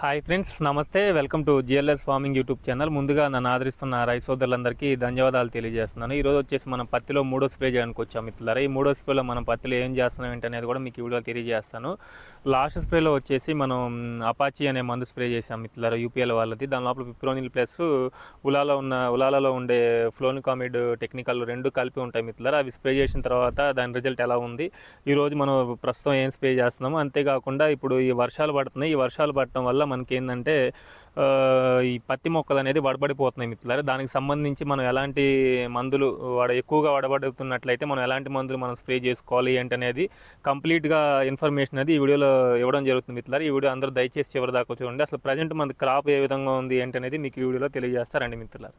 Hi friends నమస్తే. Welcome to GLS farming YouTube channel. ముందుగా నన్ను ఆదరిస్తున్న రై సోదరులందరికీ ధన్యవాదాలు తెలియజేస్తున్నాను. ఈరోజు వచ్చేసి మనం పత్తిలో మూడో స్ప్రే చేయడానికి వచ్చాం మిత్రులారా. ఈ మూడో స్ప్రేలో మనం పత్తిలో ఏం చేస్తున్నాం ఏంటనేది కూడా మీకు వీడియో తెలియజేస్తాను. లాస్ట్ స్ప్రేలో వచ్చేసి మనం అపాచీ అనే మందు స్ప్రే చేసాం మిత్రులారా యూపీఎల్ వాళ్ళది. దాని లోపల పిప్రోనిల్ ప్లస్ ఉలాలో ఉన్న ఉలాలలో ఉండే ఫ్లోనికామిడ్ టెక్నికల్ రెండు కలిపి ఉంటాయి మిత్రులారా. అవి స్ప్రే చేసిన తర్వాత దాని రిజల్ట్ ఎలా ఉంది? ఈరోజు మనం ప్రస్తుతం ఏం స్ప్రే చేస్తున్నాము అంతేకాకుండా ఇప్పుడు ఈ వర్షాలు పడుతున్నాయి. ఈ వర్షాలు పడటం వల్ల మనకి ఏంటంటే ఈ పత్తి మొక్కలు అనేది వడబడిపోతున్నాయి మిత్రులారా. దానికి సంబంధించి మనం ఎలాంటి మందులు వాడ ఎక్కువగా వడబడుతున్నట్లయితే మనం ఎలాంటి మందులు మనం స్ప్రే చేసుకోవాలి ఏంటి అనేది కంప్లీట్గా ఇన్ఫర్మేషన్ అనేది ఈ వీడియోలో ఇవ్వడం జరుగుతుంది మిత్రులారా. ఈ వీడియో అందరూ దయచేసి చివరి దాకా చూడండి. అసలు ప్రజెంట్ మన క్రాప్ ఏ విధంగా ఉంది ఏంటి అనేది మీకు ఈ వీడియోలో తెలియజేస్తారండి మిత్రులారా.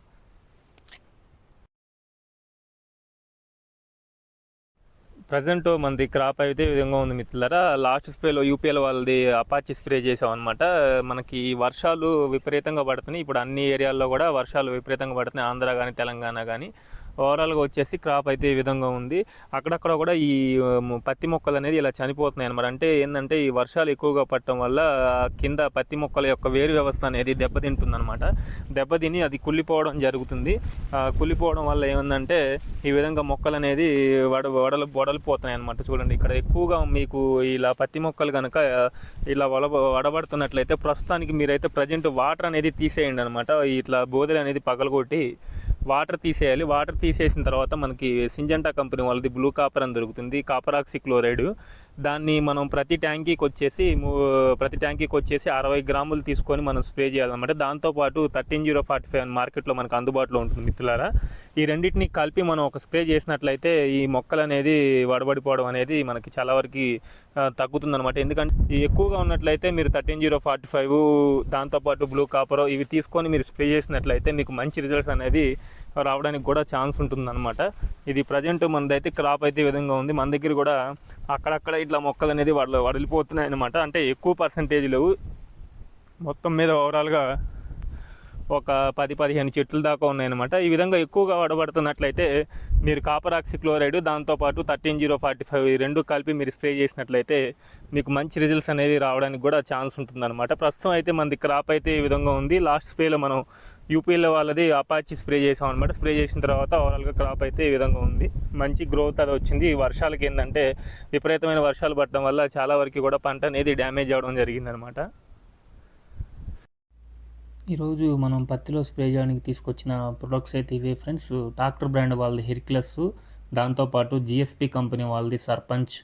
ప్రజెంట్ మనది క్రాప్ అయితే ఈ విధంగా ఉంది మిత్రులారా. లాస్ట్ స్ప్రేలో యూపీఎల్ వాళ్ళది అపాచి స్ప్రే చేసాం అనమాట మనకి ఈ వర్షాలు విపరీతంగా పడుతున్నాయి. ఇప్పుడు అన్ని ఏరియాల్లో కూడా వర్షాలు విపరీతంగా పడుతున్నాయి. ఆంధ్ర కానీ తెలంగాణ కానీ ఓవరాల్గా వచ్చేసి క్రాప్ అయితే ఈ విధంగా ఉంది. అక్కడక్కడ కూడా ఈ పత్తి మొక్కలు అనేది ఇలా చనిపోతున్నాయి అనమాట అంటే ఏంటంటే ఈ వర్షాలు ఎక్కువగా పడటం వల్ల కింద పత్తి మొక్కల యొక్క వేరు వ్యవస్థ అనేది దెబ్బతింటుంది అనమాట దెబ్బతిని అది కుళ్ళిపోవడం జరుగుతుంది. కుళ్ళిపోవడం వల్ల ఏమందంటే ఈ విధంగా మొక్కలు అనేది వడ వడలు వడలిపోతున్నాయి అనమాట చూడండి ఇక్కడ ఎక్కువగా మీకు ఇలా పత్తి మొక్కలు కనుక ఇలా వడ వడబడుతున్నట్లయితే ప్రస్తుతానికి మీరైతే ప్రజెంట్ వాటర్ అనేది తీసేయండి అనమాట ఇట్లా బోదెలు అనేది పగలగొట్టి వాటర్ తీసేయాలి. వాటర్ తీసేసిన తర్వాత మనకి సింజంటా కంపెనీ వాళ్ళది బ్లూ కాపర్ అని దొరుకుతుంది. కాపర్ ఆక్సి క్లోరైడ్ దాన్ని మనం ప్రతి ట్యాంకీకి వచ్చేసి ప్రతి ట్యాంకీకి వచ్చేసి అరవై గ్రాములు తీసుకొని మనం స్ప్రే చేయాలన్నమాట. దాంతోపాటు థర్టీన్ జీరో ఫార్టీ ఫైవ్ మార్కెట్లో మనకు అందుబాటులో ఉంటుంది మిత్రులారా. ఈ రెండింటిని కలిపి మనం ఒక స్ప్రే చేసినట్లయితే ఈ మొక్కలు అనేది వడబడిపోవడం అనేది మనకి చాలా వరకు తగ్గుతుందనమాట ఎందుకంటే ఎక్కువగా ఉన్నట్లయితే మీరు థర్టీన్ జీరో ఫార్టీ ఫైవ్ దాంతోపాటు బ్లూ కాపర్ ఇవి తీసుకొని మీరు స్ప్రే చేసినట్లయితే మీకు మంచి రిజల్ట్స్ అనేది రావడానికి కూడా ఛాన్స్ ఉంటుందన్నమాట. ఇది ప్రజెంట్ మనదైతే క్రాప్ అయితే విధంగా ఉంది. మన దగ్గర కూడా అక్కడక్కడ ఇట్లా మొక్కలు అనేది వడలు వడిలిపోతున్నాయి అనమాట అంటే ఎక్కువ పర్సంటేజ్ లేవు. మొత్తం మీద ఓవరాల్గా ఒక పది పదిహేను చెట్లు దాకా ఉన్నాయన్నమాట. ఈ విధంగా ఎక్కువగా వడబడుతున్నట్లయితే మీరు కాపర్ ఆక్సి క్లోరైడ్ దాంతోపాటు థర్టీన్ జీరో ఫార్టీ ఫైవ్ ఈ రెండు కలిపి మీరు స్ప్రే చేసినట్లయితే మీకు మంచి రిజల్ట్స్ అనేవి రావడానికి కూడా ఛాన్స్ ఉంటుందన్నమాట. ప్రస్తుతం అయితే మనది క్రాప్ అయితే ఈ విధంగా ఉంది. లాస్ట్ స్ప్రేలో మనం యూపీలో వాళ్ళది అపాచి స్ప్రే చేసాం అనమాట స్ప్రే చేసిన తర్వాత ఓవరాల్గా క్రాప్ అయితే ఈ విధంగా ఉంది. మంచి గ్రోత్ అది వచ్చింది. ఈ వర్షాలకి ఏంటంటే విపరీతమైన వర్షాలు పడటం వల్ల చాలా వరకు కూడా పంట అనేది డ్యామేజ్ అవ్వడం జరిగిందనమాట ఈరోజు మనం పత్తిలో స్ప్రే చేయడానికి తీసుకొచ్చిన ప్రొడక్ట్స్ అయితే ఇవే ఫ్రెండ్స్ డాక్టర్ బ్రాండ్ వాళ్ళది హెర్క్లస్ దాంతోపాటు జిఎస్పి కంపెనీ వాళ్ళది sarpanch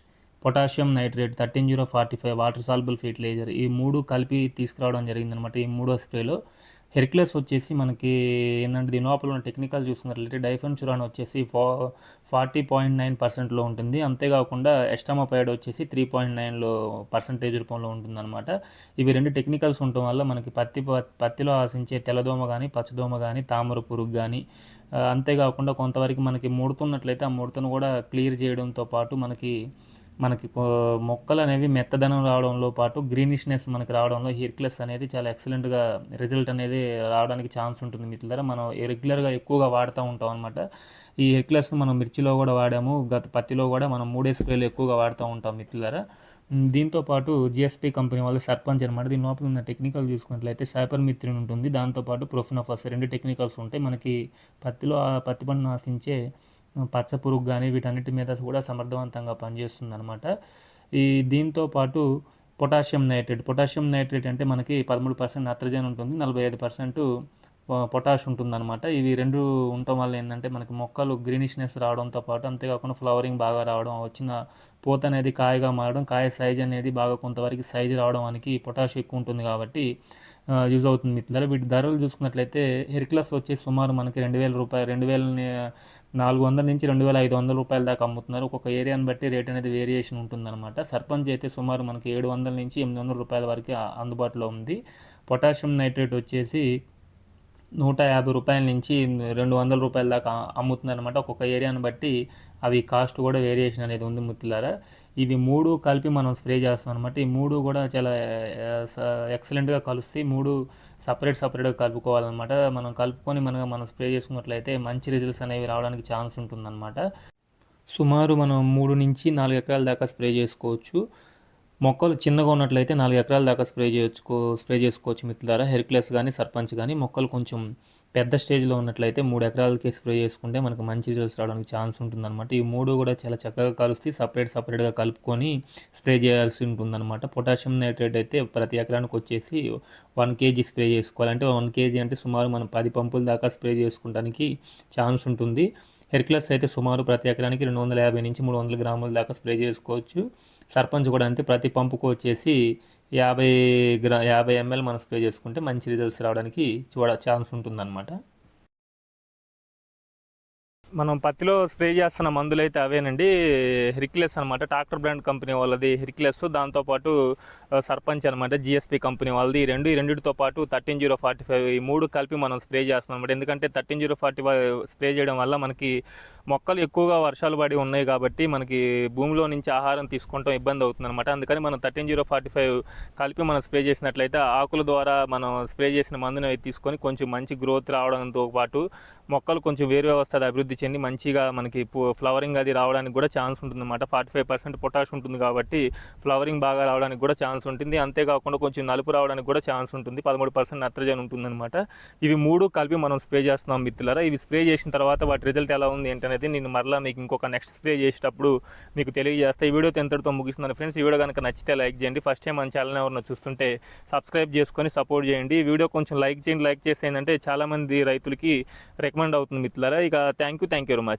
potassium nitrate thirteen zero forty five water soluble fertiliser ఈ మూడు కలిపి తీసుకురావడం జరిగిందనమాట ఈ మూడో స్ప్రేలో హెర్క్లెస్ వచ్చేసి మనకి ఏంటంటే దీని లోపల ఉన్న టెక్నికల్ చూస్తున్నట్లయితే డైఫెన్ చురాన్ వచ్చేసి ఫా ఫార్టీ పాయింట్ నైన్ పర్సెంట్లో ఉంటుంది. అంతేకాకుండా ఎస్టమోపైడ్ వచ్చేసి త్రీ పాయింట్ నైన్లో పర్సంటేజ్ రూపంలో ఉంటుందన్నమాట. ఇవి రెండు టెక్నికల్స్ ఉండటం వల్ల మనకి పత్తి పత్తిలో ఆశించే తెల్లదోమ కానీ పచ్చదోమ కానీ తామర పురుగు కానీ అంతేకాకుండా కొంతవరకు మనకి ముడుతున్నట్లయితే ఆ ముడతను కూడా క్లియర్ చేయడంతో పాటు మనకి మనకి మొక్కలు అనేవి మెత్తదనం రావడంలో పాటు గ్రీనిష్నెస్ మనకి రావడంలో హిర్క్లెస్ అనేది చాలా ఎక్సలెంట్గా రిజల్ట్ అనేది రావడానికి ఛాన్స్ ఉంటుంది మిత్రులారా మనం రెగ్యులర్గా ఎక్కువగా వాడుతూ ఉంటాం అనమాట ఈ హెర్క్లెస్ మనం మిర్చిలో కూడా వాడాము గత పత్తిలో కూడా మనం మూడే స్ప్రేలు ఎక్కువగా వాడుతూ ఉంటాం మిత్రులారా దీంతోపాటు దీంతో పాటు జిఎస్పి కంపెనీ వాళ్ళు సర్పంచ్ అనమాట దీని లోపల ఉన్న టెక్నికల్ చూసుకున్నట్లయితే సైపర్ మిత్రిన్ ఉంటుంది. దాంతోపాటు ప్రొఫినోఫస్ రెండు టెక్నికల్స్ ఉంటాయి. మనకి పత్తిలో ఆ పత్తి పంటను ఆశించే పచ్చ పురుగు కానీ వీటన్నిటి మీద కూడా సమర్థవంతంగా పనిచేస్తుంది అనమాట ఈ దీంతో పాటు పొటాషియం నైట్రేట్. పొటాషియం నైట్రేట్ అంటే మనకి పదమూడు పర్సెంట్ నత్రజని ఉంటుంది నలభై ఐదు పర్సెంట్ పొటాష్ ఉంటుందన్నమాట. ఇవి రెండు ఉండటం వల్ల ఏంటంటే మనకి మొక్కలు గ్రీనిష్నెస్ రావడంతో పాటు అంతేకాకుండా ఫ్లవరింగ్ బాగా రావడం వచ్చిన పూత అనేది కాయగా మారడం కాయ సైజ్ అనేది బాగా కొంతవరకు సైజ్ రావడానికి పొటాష్ ఎక్కువ ఉంటుంది కాబట్టి యూజ్ అవుతుంది. మిత్రులారా వీటి ధరలు చూసుకున్నట్లయితే హెర్క్లస్ వచ్చి సుమారు మనకి రెండు వేల రూపాయలు రెండు వేల నాలుగు వందల నుంచి రెండు వేల ఐదు వందల రూపాయల దాకా అమ్ముతున్నారు. ఒక్కొక్క ఏరియాని బట్టి రేట్ అనేది వేరియేషన్ ఉంటుందన్నమాట. సర్పంచ్ అయితే సుమారు మనకి ఏడు వందల నుంచి ఎనిమిది వందల రూపాయల వరకు అందుబాటులో ఉంది. పొటాషియం నైట్రేట్ వచ్చేసి నూట యాభై రూపాయల నుంచి రెండు వందల రూపాయల దాకా అమ్ముతున్నారు అనమాట ఒక్కొక్క ఏరియాని బట్టి అవి కాస్ట్ కూడా వేరియేషన్ అనేది ఉంది ముత్తులారా. ఇవి మూడు కలిపి మనం స్ప్రే చేస్తాం అనమాట ఈ మూడు కూడా చాలా ఎక్సలెంట్గా కలుస్తాయి. మూడు సపరేట్ సపరేట్గా కలుపుకోవాలన్నమాట. మనం కలుపుకొని మనం మనం స్ప్రే చేసుకున్నట్లయితే మంచి రిజల్ట్స్ అనేవి రావడానికి ఛాన్స్ ఉంటుందన్నమాట. సుమారు మనం మూడు నుంచి నాలుగు ఎకరాల దాకా స్ప్రే చేసుకోవచ్చు. మొక్కలు చిన్నగా ఉన్నట్లయితే నాలుగు ఎకరాల దాకా స్ప్రే చేసుకో స్ప్రే చేసుకోవచ్చు మిత్రులారా. హెర్క్లెస్ కానీ సర్పంచ్ కానీ మొక్కలు కొంచెం పెద్ద స్టేజ్లో ఉన్నట్లయితే మూడు ఎకరాలకి స్ప్రే చేసుకుంటే మనకు మంచి రిజల్ట్స్ రావడానికి ఛాన్స్ ఉంటుందన్నమాట. ఈ మూడు కూడా చాలా చక్కగా కలుస్తే సపరేట్ సపరేట్గా కలుపుకొని స్ప్రే చేయాల్సి ఉంటుందన్నమాట. పొటాషియం నైట్రేట్ అయితే ప్రతి ఎకరానికి వచ్చేసి వన్ కేజీ స్ప్రే చేసుకోవాలంటే వన్ కేజీ అంటే సుమారు మనం పది పంపుల దాకా స్ప్రే చేసుకోవడానికి ఛాన్స్ ఉంటుంది. హెర్క్లస్ అయితే సుమారు ప్రతి ఎకరానికి రెండు వందల యాభై నుంచి మూడు వందల గ్రాముల దాకా స్ప్రే చేసుకోవచ్చు. సర్పంచ్ కూడా అంతే. ప్రతి పంపుకు వచ్చేసి యాభై గ్రా యాభై ఎంఎల్ మనం స్ప్రే చేసుకుంటే మంచి రిజల్ట్స్ రావడానికి చూడ ఛాన్స్ ఉంటుందన్నమాట. మనం పత్తిలో స్ప్రే చేస్తున్న మందులు అయితే అవేనండి హెరిక్లెస్ అనమాట ట్రాక్టర్ బ్రాండ్ కంపెనీ వాళ్ళది హెరిక్లెస్ దాంతోపాటు సర్పంచ్ అనమాట జిఎస్పి కంపెనీ వాళ్ళది. ఈ రెండు ఈ రెండింటితో పాటు థర్టీన్ జీరో ఫార్టీ ఫైవ్ ఈ మూడు కలిపి మనం స్ప్రే చేస్తున్నాం అనమాట ఎందుకంటే thirteen zero forty five spray చేయడం వల్ల మనకి మొక్కలు ఎక్కువగా వర్షాలు పడి ఉన్నాయి కాబట్టి మనకి భూమిలో నుంచి ఆహారం తీసుకుంటాం ఇబ్బంది అవుతుంది అనమాట అందుకని మనం థర్టీన్ జీరో ఫార్టీ ఫైవ్ కలిపి మనం స్ప్రే చేసినట్లయితే ఆకుల ద్వారా మనం స్ప్రే చేసిన మందుని అవి తీసుకొని కొంచెం మంచి గ్రోత్ రావడంతో పాటు మొక్కలు కొంచెం వేరు వ్యవస్థ అభివృద్ధి చెంది మంచిగా మనకి ఫ్లవరింగ్ అది రావడానికి కూడా ఛాన్స్ ఉంటుంది అనమాట ఫార్టీ ఫైవ్ పర్సెంట్ పొటాష్ ఉంటుంది కాబట్టి ఫ్లవరింగ్ బాగా రావడానికి కూడా ఛాన్స్ ఉంటుంది. అంతేకాకుండా కొంచెం నలుపు రావడానికి కూడా ఛాన్స్ ఉంటుంది. పదమూడు పర్సెంట్ నత్రజన్ ఉంటుందన్నమాట. ఇవి మూడు కలిపి మనం స్ప్రే చేస్తున్నాం మిత్రులరా. ఇవి స్ప్రే చేసిన తర్వాత వాటి రిజల్ట్ ఎలా ఉంది ఏంటనేది నేను మరలా మీకు ఇంకొక నెక్స్ట్ స్ప్రే చేసేటప్పుడు మీకు తెలియజేస్తా. ఈ వీడియో ఎంతటితో ముగిస్తున్నాను ఫ్రెండ్స్. ఈ వీడియో కనుక నచ్చితే లైక్ చేయండి. ఫస్ట్ టైం మన ఛానల్ ఎవరైనా చూస్తుంటే సబ్స్క్రైబ్ చేసుకొని సపోర్ట్ చేయండి. ఈ వీడియో కొంచెం లైక్ చేయండి. లైక్ చేసి ఏంటంటే చాలామంది రైతులకి రికమెండ్ అవుతుంది మిత్రులారా. ఇక thank you thank you very much